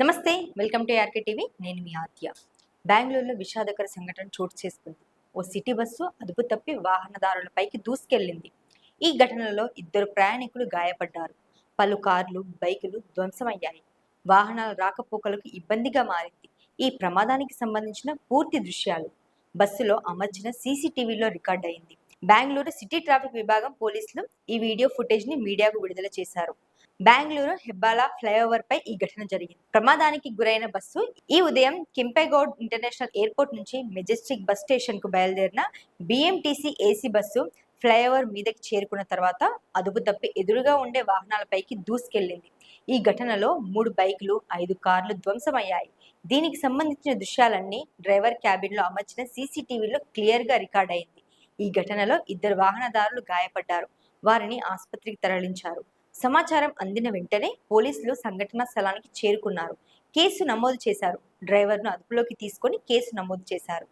నమస్తే welcome to RK TV. నేను మీ ఆద్య బెంగళూరులో విషాదకర సంఘటన చోటు చేసుకుంది. ఓ సిటీ బస్సు అదుపు తప్పి వాహనదారులపైకి దూసుకెళ్ళింది ఈ ఘటనలో ఇద్దరు ప్రయాణికులు గాయపడ్డారు. పలు కార్లు బైకులు ధ్వంసమయ్యాయి. వాహనాల రాకపోకలకు ఇబ్బందిగా మారింది. ఈ ప్రమాదానికి సంబంధించిన పూర్తి దృశ్యాలు. బస్సులో అమర్చిన సీసీటీవీలో రికార్డ్ అయింది బెంగళూరు సిటీ ట్రాఫిక్ విభాగం పోలీసులు ఈ వీడియో ఫుటేజ్ని మీడియాకు విడుదల చేశారు. బెంగళూరు హెబ్బాలా ఫ్లైఓవర్ పై ఈ ఘటన జరిగింది. ప్రమాదానికి గురైన బస్సు ఈ ఉదయం కింపెగౌడ్ ఇంటర్నేషనల్ ఎయిర్పోర్ట్ నుంచి మెజెస్టిక్ బస్ స్టేషన్కు బయలుదేరిన బిఎంటీసీ ఏసీ బస్సు ఫ్లైఓవర్ మీదకి చేరుకున్న తర్వాత అదుపు తప్పి ఎదురుగా ఉండే వాహనాలపైకి దూసుకెళ్ళింది ఈ ఘటనలో మూడు బైకులు ఐదు కార్లు ధ్వంసమయ్యాయి. దీనికి సంబంధించిన దృశ్యాలన్నీ డ్రైవర్ క్యాబిన్లో అమర్చిన సీసీటీవీలో క్లియర్గా రికార్డ్ అయింది ఈ ఘటనలో ఇద్దరు వాహనదారులు గాయపడ్డారు. వారిని ఆసుపత్రికి తరలించారు. సమాచారం అందిన వెంటనే పోలీసులు సంఘటనా స్థలానికి చేరుకున్నారు. కేసు నమోదు చేశారు. డ్రైవర్ను అదుపులోకి తీసుకొని కేసు నమోదు చేశారు.